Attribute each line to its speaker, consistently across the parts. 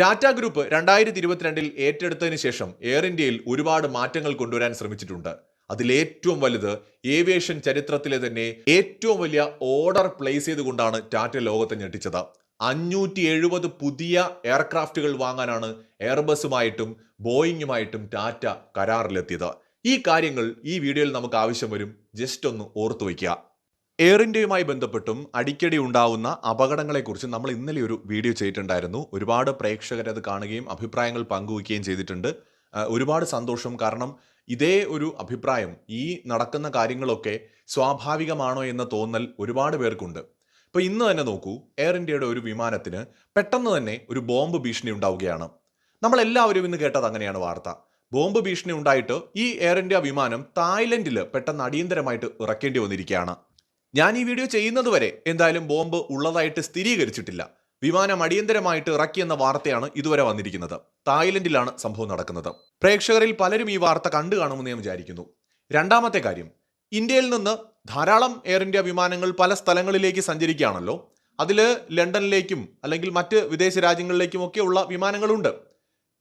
Speaker 1: Tata group രണ്ടായിരത്തി ഇരുപത്തിരണ്ടിൽ ഏറ്റെടുത്തതിന് ശേഷം എയർ ഇന്ത്യയിൽ ഒരുപാട് മാറ്റങ്ങൾ കൊണ്ടുവരാൻ ശ്രമിച്ചിട്ടുണ്ട്. അതിലേറ്റവും വലുത് ഏവിയേഷൻ ചരിത്രത്തിലെ തന്നെ ഏറ്റവും വലിയ ഓർഡർ പ്ലേസ് ചെയ്തുകൊണ്ടാണ് ടാറ്റ ലോകത്തെ ഞെട്ടിച്ചത്. അഞ്ഞൂറ്റി എഴുപത് പുതിയ എയർക്രാഫ്റ്റുകൾ വാങ്ങാനാണ് എയർബസുമായിട്ടും ബോയിങ്ങുമായിട്ടും ടാറ്റ കരാറിലെത്തിയത്. ഈ കാര്യങ്ങൾ ഈ വീഡിയോയിൽ നമുക്ക് ആവശ്യം വരും. ജസ്റ്റ് ഒന്ന് ഓർത്തു വയ്ക്കുക എയർ ഇന്ത്യയുമായി ബന്ധപ്പെട്ടും അടിക്കടി ഉണ്ടാവുന്ന അപകടങ്ങളെക്കുറിച്ച് നമ്മൾ ഇന്നലെ ഒരു വീഡിയോ ചെയ്തിട്ടുണ്ടായിരുന്നു. ഒരുപാട് പ്രേക്ഷകർ അത് കാണുകയും അഭിപ്രായങ്ങൾ പങ്കുവയ്ക്കുകയും ചെയ്തിട്ടുണ്ട്. ഒരുപാട് സന്തോഷം. കാരണം ഇതേ ഒരു അഭിപ്രായം ഈ നടക്കുന്ന കാര്യങ്ങളൊക്കെ സ്വാഭാവികമാണോ എന്ന തോന്നൽ ഒരുപാട് പേർക്കുണ്ട്. ഇപ്പോൾ ഇന്ന് തന്നെ നോക്കൂ എയർ ഇന്ത്യയുടെ ഒരു വിമാനത്തിന് പെട്ടെന്ന് തന്നെ ഒരു ബോംബ് ഭീഷണി ഉണ്ടാവുകയാണ്. നമ്മളെല്ലാവരും ഇന്ന് കേട്ടത് അങ്ങനെയാണ് വാർത്ത. ബോംബ് ഭീഷണി ഉണ്ടായിട്ട് ഈ എയർ ഇന്ത്യ വിമാനം തായ്ലൻഡിൽ പെട്ടെന്ന് അടിയന്തരമായിട്ട് ഇറക്കേണ്ടി വന്നിരിക്കുകയാണ്. ഞാൻ ഈ വീഡിയോ ചെയ്യുന്നതുവരെ എന്തായാലും ബോംബ് ഉള്ളതായിട്ട് സ്ഥിരീകരിച്ചിട്ടില്ല. വിമാനം അടിയന്തരമായിട്ട് ഇറക്കിയെന്ന വാർത്തയാണ് ഇതുവരെ വന്നിരിക്കുന്നത്. തായ്ലൻഡിലാണ് സംഭവം നടക്കുന്നത്. പ്രേക്ഷകരിൽ പലരും ഈ വാർത്ത കണ്ടു കാണുമെന്ന് ഞാൻ വിചാരിക്കുന്നു. രണ്ടാമത്തെ കാര്യം. ഇന്ത്യയിൽ നിന്ന് ധാരാളം എയർ ഇന്ത്യ വിമാനങ്ങൾ പല സ്ഥലങ്ങളിലേക്ക് സഞ്ചരിക്കുകയാണല്ലോ. അതിൽ ലണ്ടനിലേക്കും അല്ലെങ്കിൽ മറ്റ് വിദേശ രാജ്യങ്ങളിലേക്കും ഒക്കെ ഉള്ള വിമാനങ്ങളുണ്ട്.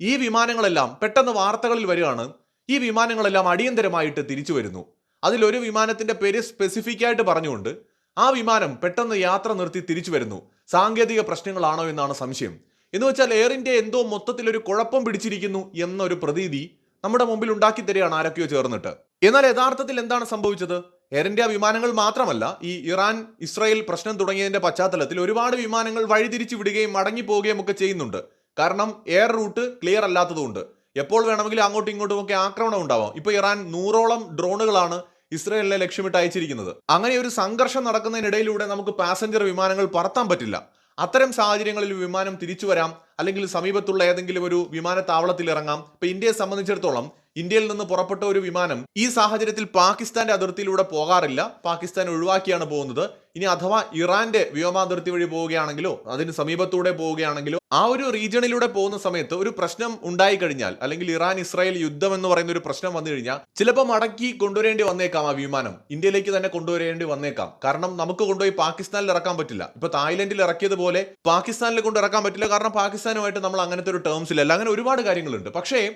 Speaker 1: ഈ വിമാനങ്ങളെല്ലാം പെട്ടെന്ന് വാർത്തകളിൽ വരികയാണ്. ഈ വിമാനങ്ങളെല്ലാം അടിയന്തരമായിട്ട് തിരിച്ചു വരുന്നു. അതിലൊരു വിമാനത്തിന്റെ പേര് സ്പെസിഫിക് ആയിട്ട് പറഞ്ഞുകൊണ്ട് ആ വിമാനം പെട്ടെന്ന് യാത്ര നിർത്തി തിരിച്ചു വരുന്നു. സാങ്കേതിക പ്രശ്നങ്ങളാണോ എന്നാണ് സംശയം. എന്ന് വെച്ചാൽ എയർ ഇന്ത്യ എന്തോ മൊത്തത്തിൽ ഒരു കുഴപ്പം പിടിച്ചിരിക്കുന്നു എന്നൊരു പ്രതീതി നമ്മുടെ മുമ്പിൽ ഉണ്ടാക്കി തരികയാണ് ആരൊക്കെയോ ചേർന്നിട്ട്. എന്നാൽ യഥാർത്ഥത്തിൽ എന്താണ് സംഭവിച്ചത്? എയർ ഇന്ത്യ വിമാനങ്ങൾ മാത്രമല്ല ഈ ഇറാൻ ഇസ്രായേൽ പ്രശ്നം തുടങ്ങിയതിന്റെ പശ്ചാത്തലത്തിൽ ഒരുപാട് വിമാനങ്ങൾ വഴിതിരിച്ചു വിടുകയും മടങ്ങി പോവുകയും ഒക്കെ ചെയ്യുന്നുണ്ട്. കാരണം എയർ റൂട്ട് ക്ലിയർ അല്ലാത്തതുകൊണ്ട്. എപ്പോൾ വേണമെങ്കിലും അങ്ങോട്ടും ഇങ്ങോട്ടും ഒക്കെ ആക്രമണം ഉണ്ടാവാം. ഇപ്പൊ ഇറാൻ നൂറോളം ഡ്രോണുകളാണ് ഇസ്രയേലിനെ ലക്ഷ്യമിട്ട് അയച്ചിരിക്കുന്നത്. അങ്ങനെ ഒരു സംഘർഷം നടക്കുന്നതിനിടയിലൂടെ നമുക്ക് പാസഞ്ചർ വിമാനങ്ങൾ പറത്താൻ പറ്റില്ല. അത്തരം സാഹചര്യങ്ങളിൽ വിമാനം തിരിച്ചു വരാം അല്ലെങ്കിൽ സമീപത്തുള്ള ഏതെങ്കിലും ഒരു വിമാനത്താവളത്തിൽ ഇറങ്ങാം. ഇപ്പൊ ഇന്ത്യയെ സംബന്ധിച്ചിടത്തോളം ഇന്ത്യയിൽ നിന്ന് പുറപ്പെട്ട ഒരു വിമാനം ഈ സാഹചര്യത്തിൽ പാകിസ്ഥാന്റെ അതിർത്തിയിലൂടെ പോകാറില്ല. പാകിസ്ഥാൻ ഒഴിവാക്കിയാണ് പോകുന്നത്. ഇനി അഥവാ ഇറാന്റെ വ്യോമാതിർത്തി വഴി പോവുകയാണെങ്കിലോ അതിന് സമീപത്തൂടെ പോവുകയാണെങ്കിലോ ആ ഒരു റീജിയണിലൂടെ പോകുന്ന സമയത്ത് ഒരു പ്രശ്നം ഉണ്ടായി കഴിഞ്ഞാൽ അല്ലെങ്കിൽ ഇറാൻ ഇസ്രായേൽ യുദ്ധം എന്ന് പറയുന്ന ഒരു പ്രശ്നം വന്നു കഴിഞ്ഞാൽ ചിലപ്പോൾ മടക്കി കൊണ്ടുവരേണ്ടി വന്നേക്കാം ആ വിമാനം. ഇന്ത്യയിലേക്ക് തന്നെ കൊണ്ടുവരേണ്ടി വന്നേക്കാം. കാരണം നമുക്ക് കൊണ്ടുപോയി പാകിസ്ഥാനിൽ ഇറക്കാൻ പറ്റില്ല. ഇപ്പൊ തായ്ലൻഡിൽ ഇറക്കിയതുപോലെ പാകിസ്ഥാനിൽ കൊണ്ട് ഇറക്കാൻ പറ്റില്ല. കാരണം പാകിസ്ഥാനുമായിട്ട് നമ്മൾ അങ്ങനത്തെ ഒരു ടേംസിലല്ല അങ്ങനെ ഒരുപാട് കാര്യങ്ങളുണ്ട്. പക്ഷേ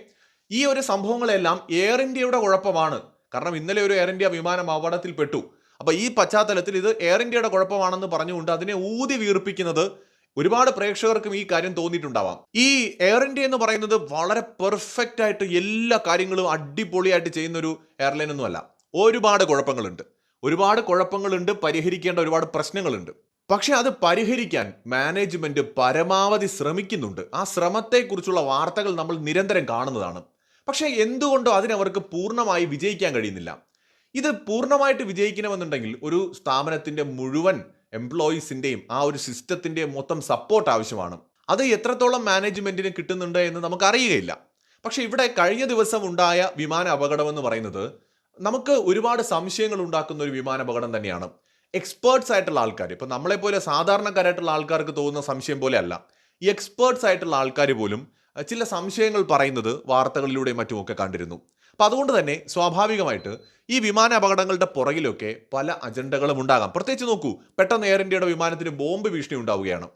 Speaker 1: ഈ ഒരു സംഭവങ്ങളെല്ലാം എയർ ഇന്ത്യയുടെ കുഴപ്പമാണ്. കാരണം ഇന്നലെ ഒരു എയർ ഇന്ത്യ വിമാനം അപകടത്തിൽ പെട്ടു. അപ്പോൾ ഈ പശ്ചാത്തലത്തിൽ ഇത് എയർ ഇന്ത്യയുടെ കുഴപ്പമാണെന്ന് പറഞ്ഞുകൊണ്ട് അതിനെ ഊതി വീർപ്പിക്കുന്നത് ഒരുപാട് പ്രേക്ഷകർക്കും ഈ കാര്യം തോന്നിയിട്ടുണ്ടാവാം. ഈ എയർ ഇന്ത്യ എന്ന് പറയുന്നത് വളരെ പെർഫെക്റ്റ് ആയിട്ട് എല്ലാ കാര്യങ്ങളും അടിപൊളിയായിട്ട് ചെയ്യുന്ന ഒരു എയർലൈൻ ഒന്നുമല്ല ഒരുപാട് കുഴപ്പങ്ങളുണ്ട്. ഒരുപാട് കുഴപ്പങ്ങളുണ്ട് പരിഹരിക്കേണ്ട ഒരുപാട് പ്രശ്നങ്ങളുണ്ട്. പക്ഷെ അത് പരിഹരിക്കാൻ മാനേജ്മെന്റ് പരമാവധി ശ്രമിക്കുന്നുണ്ട്. ആ ശ്രമത്തെക്കുറിച്ചുള്ള വാർത്തകൾ നമ്മൾ നിരന്തരം കാണുന്നതാണ്. പക്ഷെ എന്തുകൊണ്ടോ അതിനവർക്ക് പൂർണമായി വിജയിക്കാൻ കഴിയുന്നില്ല. ഇത് പൂർണമായിട്ട് വിജയിക്കണമെന്നുണ്ടെങ്കിൽ ഒരു സ്ഥാപനത്തിന്റെ മുഴുവൻ എംപ്ലോയീസിന്റെയും ആ ഒരു സിസ്റ്റത്തിന്റെയും മൊത്തം സപ്പോർട്ട് ആവശ്യമാണ്. അത് എത്രത്തോളം മാനേജ്മെന്റിന് കിട്ടുന്നുണ്ട് എന്ന് നമുക്ക് അറിയുകയില്ല പക്ഷെ ഇവിടെ കഴിഞ്ഞ ദിവസം ഉണ്ടായ വിമാന അപകടം എന്ന് പറയുന്നത് നമുക്ക് ഒരുപാട് സംശയങ്ങൾ ഉണ്ടാക്കുന്ന ഒരു വിമാന അപകടം തന്നെയാണ്. എക്സ്പേർട്സ് ആയിട്ടുള്ള ആൾക്കാർ ഇപ്പോൾ നമ്മളെപ്പോലെ സാധാരണക്കാരായിട്ടുള്ള ആൾക്കാർക്ക് തോന്നുന്ന സംശയം പോലെ അല്ല. ഈ എക്സ്പേർട്സ് ആയിട്ടുള്ള ആൾക്കാർ പോലും ചില സംശയങ്ങൾ പറയുന്നത് വാർത്തകളിലൂടെ മറ്റുമൊക്കെ കണ്ടിരുന്നു. അപ്പം അതുകൊണ്ട് തന്നെ സ്വാഭാവികമായിട്ട് ഈ വിമാന അപകടങ്ങളുടെ പുറകിലൊക്കെ പല അജണ്ടകളും ഉണ്ടാകാം. പ്രത്യേകിച്ച് നോക്കൂ പെട്ടെന്ന് എയർ ഇന്ത്യയുടെ വിമാനത്തിന് ബോംബ് ഭീഷണി ഉണ്ടാവുകയാണ്.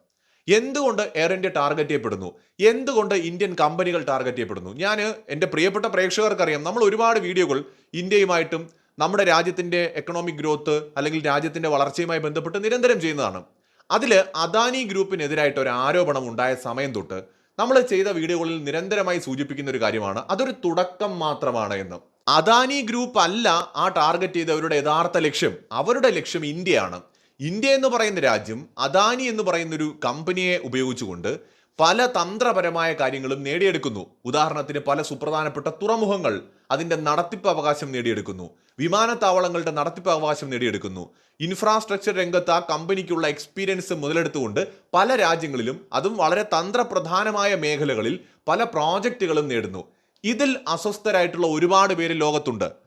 Speaker 1: എന്തുകൊണ്ട് എയർ ഇന്ത്യ ടാർഗറ്റ് ചെയ്യപ്പെടുന്നു? എന്തുകൊണ്ട് ഇന്ത്യൻ കമ്പനികൾ ടാർഗറ്റ് ചെയ്യപ്പെടുന്നു? ഞാൻ എന്റെ പ്രിയപ്പെട്ട പ്രേക്ഷകർക്കറിയാം നമ്മൾ ഒരുപാട് വീഡിയോകൾ ഇന്ത്യയുമായിട്ടും നമ്മുടെ രാജ്യത്തിന്റെ എക്കണോമിക് ഗ്രോത്ത് അല്ലെങ്കിൽ രാജ്യത്തിന്റെ വളർച്ചയുമായി ബന്ധപ്പെട്ട് നിരന്തരം ചെയ്യുന്നതാണ്. അതിൽ അദാനി ഗ്രൂപ്പിനെതിരായിട്ട് ഒരു ആരോപണം ഉണ്ടായ സമയം തൊട്ട് നമ്മൾ ചെയ്ത വീഡിയോകളിൽ നിരന്തരമായി സൂചിപ്പിക്കുന്ന ഒരു കാര്യമാണ്. അതൊരു തുടക്കം മാത്രമാണ് എന്ന്. അദാനി ഗ്രൂപ്പ് അല്ല ആ ടാർഗറ്റ് ചെയ്തവരുടെ യഥാർത്ഥ ലക്ഷ്യം. അവരുടെ ലക്ഷ്യം ഇന്ത്യയാണ്. ഇന്ത്യ എന്ന് പറയുന്ന രാജ്യം അദാനി എന്ന് പറയുന്ന ഒരു കമ്പനിയെ ഉപയോഗിച്ചുകൊണ്ട് പല തന്ത്രപരമായ കാര്യങ്ങളും നേടിയെടുക്കുന്നു. ഉദാഹരണത്തിന് പല സുപ്രധാനപ്പെട്ട തുറമുഖങ്ങൾ അതിന്റെ നടത്തിപ്പ് അവകാശം നേടിയെടുക്കുന്നു. വിമാനത്താവളങ്ങളുടെ നടത്തിപ്പ് അവകാശം നേടിയെടുക്കുന്നു. ഇൻഫ്രാസ്ട്രക്ചർ രംഗത്ത് ആ കമ്പനിക്കുള്ള എക്സ്പീരിയൻസ് മുതലെടുത്തുകൊണ്ട് പല രാജ്യങ്ങളിലും അതും വളരെ തന്ത്രപ്രധാനമായ മേഖലകളിൽ പല പ്രോജക്റ്റുകളും നേടുന്നു. ഇതിൽ അസ്വസ്ഥരായിട്ടുള്ള ഒരുപാട് പേര് ലോകത്തുണ്ട്.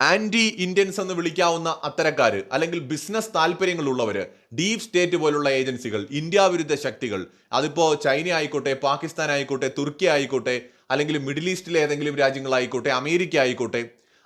Speaker 1: ആന്റി ഇന്ത്യൻസ് എന്ന് വിളിക്കാവുന്ന അത്തരക്കാർ അല്ലെങ്കിൽ ബിസിനസ് താല്പര്യങ്ങളുള്ളവർ ഡീപ് സ്റ്റേറ്റ് പോലുള്ള ഏജൻസികൾ ഇന്ത്യ വിരുദ്ധ ശക്തികൾ അതിപ്പോൾ ചൈന ആയിക്കോട്ടെ പാകിസ്ഥാൻ ആയിക്കോട്ടെ തുർക്കി ആയിക്കോട്ടെ അല്ലെങ്കിൽ മിഡിൽ ഈസ്റ്റിലെ ഏതെങ്കിലും രാജ്യങ്ങളായിക്കോട്ടെ അമേരിക്ക ആയിക്കോട്ടെ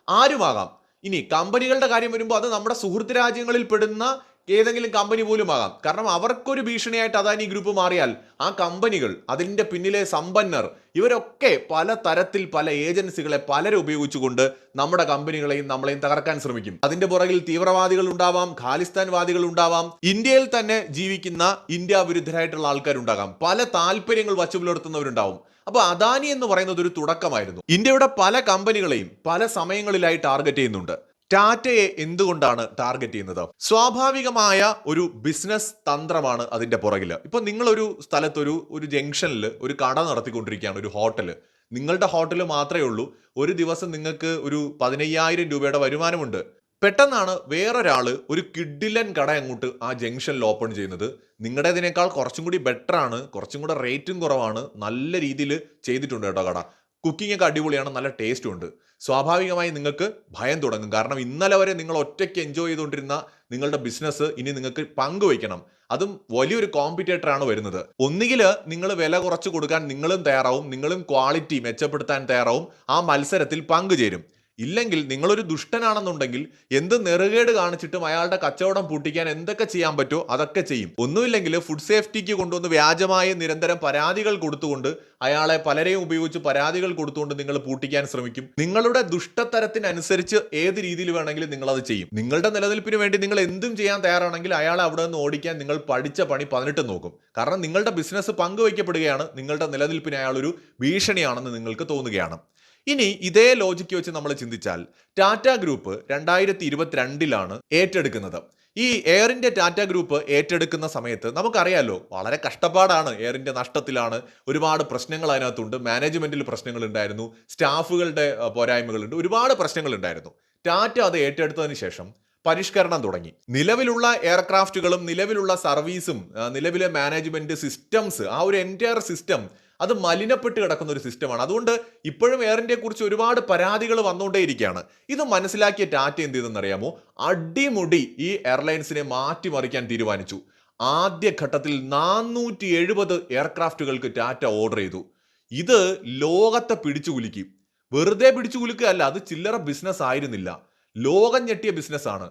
Speaker 1: ആരുമാകാം? ഇനി കമ്പനികളുടെ കാര്യം വരുമ്പോൾ അത് നമ്മുടെ സുഹൃത്ത് രാജ്യങ്ങളിൽ പെടുന്ന ഏതെങ്കിലും കമ്പനി പോലും ആകാം കാരണം അവർക്കൊരു ഭീഷണിയായിട്ട് അദാനി ഗ്രൂപ്പ് മാറിയാൽ ആ കമ്പനികൾ അതിന്റെ പിന്നിലെ സമ്പന്നർ ഇവരൊക്കെ പല തരത്തിൽ പല ഏജൻസികളെ പലരെ ഉപയോഗിച്ചുകൊണ്ട് നമ്മുടെ കമ്പനികളെയും നമ്മളെയും തകർക്കാൻ ശ്രമിക്കും. അതിന്റെ പുറകിൽ തീവ്രവാദികൾ ഉണ്ടാവാം ഖാലിസ്ഥാൻവാദികൾ ഉണ്ടാവാം. ഇന്ത്യയിൽ തന്നെ ജീവിക്കുന്ന ഇന്ത്യ വിരുദ്ധരായിട്ടുള്ള ആൾക്കാരുണ്ടാകാം. പല താല്പര്യങ്ങൾ വച്ചു പുലർത്തുന്നവരുണ്ടാവും അപ്പൊ അദാനി എന്ന് പറയുന്നത് ഒരു തുടക്കമായിരുന്നു. ഇന്ത്യയുടെ പല കമ്പനികളെയും പല സമയങ്ങളിലായി ടാർഗറ്റ് ചെയ്യുന്നുണ്ട്. ടാറ്റയെ എന്തുകൊണ്ടാണ് ടാർഗറ്റ് ചെയ്യുന്നത്? സ്വാഭാവികമായ ഒരു ബിസിനസ് തന്ത്രമാണ് അതിന്റെ പുറകിൽ ഇപ്പൊ നിങ്ങളൊരു സ്ഥലത്തൊരു ഒരു ജംഗ്ഷനിൽ ഒരു കട നടത്തിക്കൊണ്ടിരിക്കുകയാണ് ഒരു ഹോട്ടൽ. നിങ്ങളുടെ ഹോട്ടൽ മാത്രമേ ഉള്ളൂ. ഒരു ദിവസം നിങ്ങൾക്ക് ഒരു പതിനയ്യായിരം രൂപയുടെ വരുമാനമുണ്ട്. പെട്ടെന്നാണ് വേറൊരാൾ ഒരു കിഡിലൻ കട അങ്ങോട്ട് ആ ജംഗ്ഷനിൽ ഓപ്പൺ ചെയ്യുന്നത്. നിങ്ങളുടേതിനേക്കാൾ കുറച്ചും കൂടി ബെറ്റർ ആണ് കുറച്ചും കൂടെ റേറ്റും കുറവാണ് നല്ല രീതിയിൽ ചെയ്തിട്ടുണ്ട് കേട്ടോ കട. കുക്കിംഗ് ഒക്കെ അടിപൊളിയാണ് നല്ല ടേസ്റ്റും ഉണ്ട്. സ്വാഭാവികമായി നിങ്ങൾക്ക് ഭയം തുടങ്ങും. കാരണം ഇന്നലെ വരെ നിങ്ങൾ ഒറ്റയ്ക്ക് എൻജോയ് ചെയ്തുകൊണ്ടിരുന്ന നിങ്ങളുടെ ബിസിനസ് ഇനി നിങ്ങൾക്ക് പങ്കുവയ്ക്കണം. അതും വലിയൊരു കോമ്പറ്റേറ്റർ ആണ് വരുന്നത്. ഒന്നുകിൽ നിങ്ങൾ വില കുറച്ച് കൊടുക്കാൻ നിങ്ങളും തയ്യാറാവും. നിങ്ങളും ക്വാളിറ്റി മെച്ചപ്പെടുത്താൻ തയ്യാറാവും. ആ മത്സരത്തിൽ പങ്കുചേരും. ഇല്ലെങ്കിൽ നിങ്ങളൊരു ദുഷ്ടനാണെന്നുണ്ടെങ്കിൽ എന്ത് നെറുകേട് കാണിച്ചിട്ടും അയാളുടെ കച്ചവടം പൂട്ടിക്കാൻ എന്തൊക്കെ ചെയ്യാൻ പറ്റുമോ അതൊക്കെ ചെയ്യും. ഒന്നുമില്ലെങ്കിൽ ഫുഡ് സേഫ്റ്റിക്ക് കൊണ്ടുവന്ന് വ്യാജമായ നിരന്തരം പരാതികൾ കൊടുത്തുകൊണ്ട് അയാളെ പലരെയും ഉപയോഗിച്ച് പരാതികൾ കൊടുത്തുകൊണ്ട് നിങ്ങൾ പൂട്ടിക്കാൻ ശ്രമിക്കും. നിങ്ങളുടെ ദുഷ്ടത്തരത്തിനനുസരിച്ച് ഏത് രീതിയിൽ വേണമെങ്കിലും നിങ്ങൾ അത് ചെയ്യും. നിങ്ങളുടെ നിലനിൽപ്പിന് വേണ്ടി നിങ്ങൾ എന്തും ചെയ്യാൻ തയ്യാറാണെങ്കിൽ അയാളെ അവിടെ നിന്ന് ഓടിക്കാൻ നിങ്ങൾ പഠിച്ച പണി പതിനെട്ട് നോക്കും. കാരണം നിങ്ങളുടെ ബിസിനസ് പങ്കുവയ്ക്കപ്പെടുകയാണ് നിങ്ങളുടെ നിലനിൽപ്പിന് അയാളൊരു ഭീഷണിയാണെന്ന് നിങ്ങൾക്ക് തോന്നുകയാണ്. ഇനി ഇതേ ലോജിക്ക് വെച്ച് നമ്മൾ ചിന്തിച്ചാൽ ടാറ്റ ഗ്രൂപ്പ് രണ്ടായിരത്തി ഇരുപത്തിരണ്ടിലാണ് ഏറ്റെടുക്കുന്നത്. ഈ എയർ ഇന്ത്യ ടാറ്റ ഗ്രൂപ്പ് ഏറ്റെടുക്കുന്ന സമയത്ത് നമുക്കറിയാലോ വളരെ കഷ്ടപ്പാടാണ് എയർ ഇന്ത്യ നഷ്ടത്തിലാണ്. ഒരുപാട് പ്രശ്നങ്ങൾ അതിനകത്തുണ്ട്. മാനേജ്മെന്റിൽ പ്രശ്നങ്ങൾ ഉണ്ടായിരുന്നു സ്റ്റാഫുകളുടെ പോരായ്മകളുണ്ട്. ഒരുപാട് പ്രശ്നങ്ങൾ ഉണ്ടായിരുന്നു ടാറ്റ അത് ഏറ്റെടുത്തതിന് ശേഷം പരിഷ്കരണം തുടങ്ങി. നിലവിലുള്ള എയർക്രാഫ്റ്റുകളും നിലവിലുള്ള സർവീസും നിലവിലെ മാനേജ്മെന്റ് സിസ്റ്റംസ് ആ ഒരു എന്റയർ സിസ്റ്റം അത് മലിനപ്പെട്ട് കിടക്കുന്ന ഒരു സിസ്റ്റമാണ്. അതുകൊണ്ട് ഇപ്പോഴും എയർ ഇന്ത്യയെ കുറിച്ച് ഒരുപാട് പരാതികൾ വന്നുകൊണ്ടേയിരിക്കുകയാണ് ഇത് മനസ്സിലാക്കിയ ടാറ്റ എന്ത് ചെയ്തെന്നറിയാമോ അടിമുടി ഈ എയർലൈൻസിനെ മാറ്റിമറിക്കാൻ തീരുമാനിച്ചു. ആദ്യഘട്ടത്തിൽ നാനൂറ്റി എഴുപത് എയർക്രാഫ്റ്റുകൾക്ക് ടാറ്റ ഓർഡർ ചെയ്തു. ഇത് ലോകത്തെ പിടിച്ചു കുലുക്കി. വെറുതെ പിടിച്ചു കുലുക്കുകയല്ല അത് ചില്ലറ ബിസിനസ് ആയിരുന്നില്ല. ലോകം ഞെട്ടിയ ബിസിനസ്സാണ്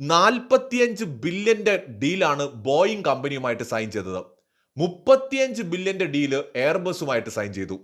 Speaker 1: നാൽപ്പത്തിയഞ്ച് ബില്യന്റെ ഡീലാണ് ബോയിങ് കമ്പനിയുമായിട്ട് സൈൻ ചെയ്തത്. മുപ്പത്തിയഞ്ച് ബില്യന്റെ ഡീൽ എയർബസുമായിട്ട് സൈൻ ചെയ്തു.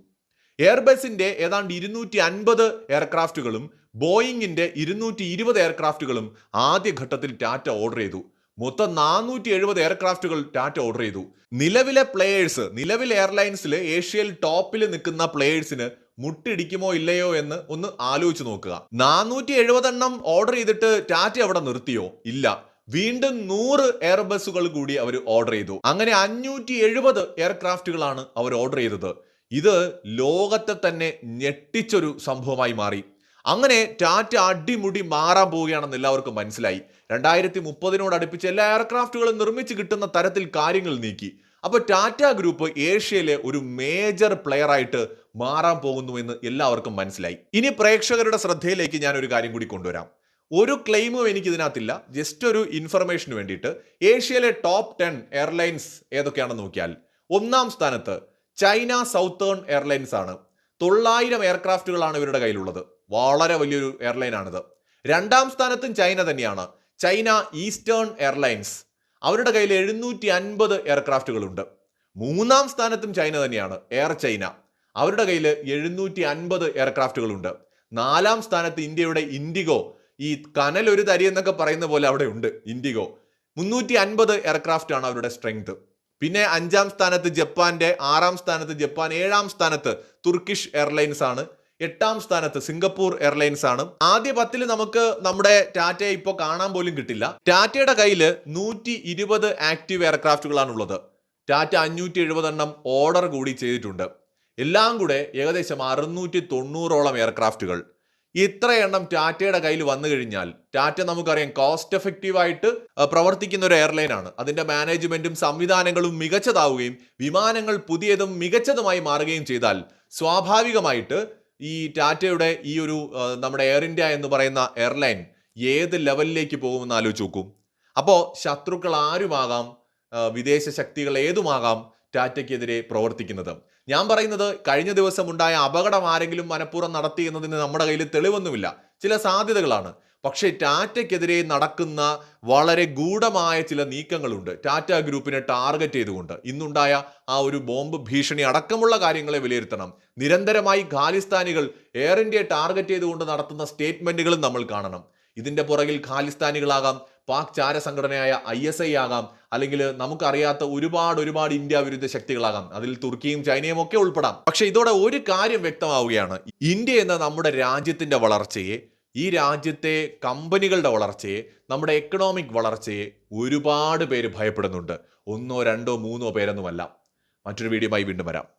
Speaker 1: എയർബസിന്റെ ഏതാണ്ട് ഇരുന്നൂറ്റി അൻപത് എയർക്രാഫ്റ്റുകളും ബോയിങ്ങിന്റെ ഇരുന്നൂറ്റി ഇരുപത് എയർക്രാഫ്റ്റുകളും ആദ്യഘട്ടത്തിൽ ടാറ്റ ഓർഡർ ചെയ്തു. മൊത്തം നാനൂറ്റി എഴുപത് എയർക്രാഫ്റ്റുകൾ ടാറ്റ ഓർഡർ ചെയ്തു. നിലവിലെ പ്ലേയേഴ്സ് നിലവിലെ എയർലൈൻസിൽ ഏഷ്യയിൽ ടോപ്പിൽ നിൽക്കുന്ന പ്ലേയേഴ്സിന് മുട്ടിടിക്കുമോ ഇല്ലയോ എന്ന് ഒന്ന് ആലോചിച്ച് നോക്കുക. നാനൂറ്റി എഴുപതെണ്ണം ഓർഡർ ചെയ്തിട്ട് ടാറ്റ അവിടെ നിർത്തിയോ? ഇല്ല. വീണ്ടും നൂറ് എയർ ബസ്സുകൾ കൂടി അവർ ഓർഡർ ചെയ്തു. അങ്ങനെ അഞ്ഞൂറ്റി എഴുപത് എയർക്രാഫ്റ്റുകളാണ് അവർ ഓർഡർ ചെയ്തത്. ഇത് ലോകത്തെ തന്നെ ഞെട്ടിച്ചൊരു സംഭവമായി മാറി. അങ്ങനെ ടാറ്റ അടിമുടി മാറാൻ പോവുകയാണെന്ന് എല്ലാവർക്കും മനസ്സിലായി. രണ്ടായിരത്തി മുപ്പതിനോട് അടുപ്പിച്ച് എല്ലാ എയർക്രാഫ്റ്റുകളും നിർമ്മിച്ച് കിട്ടുന്ന തരത്തിൽ കാര്യങ്ങൾ നീക്കി. അപ്പോൾ ടാറ്റ ഗ്രൂപ്പ് ഏഷ്യയിലെ ഒരു മേജർ പ്ലെയർ ആയിട്ട് മാറാൻ പോകുന്നു എന്ന് എല്ലാവർക്കും മനസ്സിലായി. ഇനി പ്രേക്ഷകരുടെ ശ്രദ്ധയിലേക്ക് ഞാൻ ഒരു കാര്യം കൂടി കൊണ്ടുവരാം. ഒരു ക്ലെയിമും എനിക്ക് ഇതിനകത്തില്ല ജസ്റ്റ് ഒരു ഇൻഫർമേഷന് വേണ്ടിയിട്ട്. ഏഷ്യയിലെ ടോപ്പ് ടെൻ എയർലൈൻസ് ഏതൊക്കെയാണെന്ന് നോക്കിയാൽ ഒന്നാം സ്ഥാനത്ത് ചൈന സൗത്തേൺ എയർലൈൻസ് ആണ്. തൊള്ളായിരം എയർക്രാഫ്റ്റുകളാണ് ഇവരുടെ കയ്യിലുള്ളത്. വളരെ വലിയൊരു എയർലൈൻ ആണിത്. രണ്ടാം സ്ഥാനത്തും ചൈന തന്നെയാണ്. ചൈന ഈസ്റ്റേൺ എയർലൈൻസ് അവരുടെ കയ്യിൽ എഴുന്നൂറ്റി അൻപത് എയർക്രാഫ്റ്റുകളുണ്ട് മൂന്നാം സ്ഥാനത്തും ചൈന തന്നെയാണ്. എയർ ചൈന അവരുടെ കയ്യിൽ എഴുന്നൂറ്റി അൻപത് എയർക്രാഫ്റ്റുകളുണ്ട് നാലാം സ്ഥാനത്ത് ഇന്ത്യയുടെ ഇൻഡിഗോ. ഈ കനൽ ഒരു തരി എന്നൊക്കെ പറയുന്ന പോലെ അവിടെ ഉണ്ട് ഇൻഡിഗോ. മുന്നൂറ്റി അൻപത് എയർക്രാഫ്റ്റ് ആണ് അവരുടെ സ്ട്രെങ്ത് പിന്നെ അഞ്ചാം സ്ഥാനത്ത് ജപ്പാന്റെ ആറാം സ്ഥാനത്ത് ജപ്പാൻ ഏഴാം സ്ഥാനത്ത് തുർക്കിഷ് എയർലൈൻസ് ആണ് എട്ടാം സ്ഥാനത്ത് സിംഗപ്പൂർ എയർലൈൻസ് ആണ്. ആദ്യ പത്തിൽ നമുക്ക് നമ്മുടെ ടാറ്റയെ ഇപ്പോൾ കാണാൻ പോലും കിട്ടില്ല. ടാറ്റയുടെ കയ്യിൽ നൂറ്റി ഇരുപത് ആക്റ്റീവ് എയർക്രാഫ്റ്റുകളാണ് ഉള്ളത് ടാറ്റ അഞ്ഞൂറ്റി എഴുപതെണ്ണം ഓർഡർ കൂടി ചെയ്തിട്ടുണ്ട്. എല്ലാം കൂടെ ഏകദേശം അറുന്നൂറ്റി തൊണ്ണൂറോളം എയർക്രാഫ്റ്റുകൾ ഇത്ര എണ്ണം ടാറ്റയുടെ കയ്യിൽ വന്നു കഴിഞ്ഞാൽ ടാറ്റ നമുക്കറിയാം കോസ്റ്റ് എഫക്റ്റീവായിട്ട് പ്രവർത്തിക്കുന്ന ഒരു എയർലൈൻ ആണ്. അതിന്റെ മാനേജ്മെന്റും സംവിധാനങ്ങളും മികച്ചതാവുകയും വിമാനങ്ങൾ പുതിയതും മികച്ചതുമായി മാറുകയും ചെയ്താൽ സ്വാഭാവികമായിട്ട് ഈ ടാറ്റയുടെ ഈ ഒരു നമ്മുടെ എയർ ഇന്ത്യ എന്ന് പറയുന്ന എയർലൈൻ ഏത് ലെവലിലേക്ക് പോകുമെന്ന് ആലോചിച്ച് നോക്കും. അപ്പോൾ ശത്രുക്കൾ ആരുമാകാം? വിദേശ ശക്തികൾ ഏതുമാകാം? ടാറ്റയ്ക്കെതിരെ പ്രവർത്തിക്കുന്നത്. ഞാൻ പറയുന്നത് കഴിഞ്ഞ ദിവസം ഉണ്ടായ അപകടം ആരെങ്കിലും മനഃപൂർവം നടത്തി എന്നതിന് നമ്മുടെ കയ്യിൽ തെളിവൊന്നുമില്ല. ചില സാധ്യതകളാണ്. പക്ഷേ ടാറ്റയ്ക്കെതിരെ നടക്കുന്ന വളരെ ഗൂഢമായ ചില നീക്കങ്ങളുണ്ട്. ടാറ്റ ഗ്രൂപ്പിനെ ടാർഗറ്റ് ചെയ്തുകൊണ്ട് ഇന്നുണ്ടായ ആ ഒരു ബോംബ് ഭീഷണി അടക്കമുള്ള കാര്യങ്ങളെ വിലയിരുത്തണം. നിരന്തരമായി ഖാലിസ്ഥാനികൾ എയർ ഇന്ത്യയെ ടാർഗറ്റ് ചെയ്തുകൊണ്ട് നടത്തുന്ന സ്റ്റേറ്റ്മെന്റുകളും നമ്മൾ കാണണം. ഇതിന്റെ പുറകിൽ ഖാലിസ്ഥാനികളാകാം പാക് ചാര സംഘടനയായ ഐ എസ് ഐ ആകാം. അല്ലെങ്കിൽ നമുക്കറിയാത്ത ഒരുപാട് ഒരുപാട് ഇന്ത്യ വിരുദ്ധ ശക്തികളാകാം. അതിൽ തുർക്കിയും ചൈനയും ഒക്കെ ഉൾപ്പെടാം. പക്ഷെ ഇതോടെ ഒരു കാര്യം വ്യക്തമാവുകയാണ്. ഇന്ത്യ എന്ന നമ്മുടെ രാജ്യത്തിന്റെ വളർച്ചയെ ഈ രാജ്യത്തെ കമ്പനികളുടെ വളർച്ചയെ നമ്മുടെ എക്കണോമിക് വളർച്ചയെ ഒരുപാട് പേര് ഭയപ്പെടുന്നുണ്ട്. ഒന്നോ രണ്ടോ മൂന്നോ പേരൊന്നുമല്ല. മറ്റൊരു വീഡിയോയുമായി വീണ്ടും വരാം.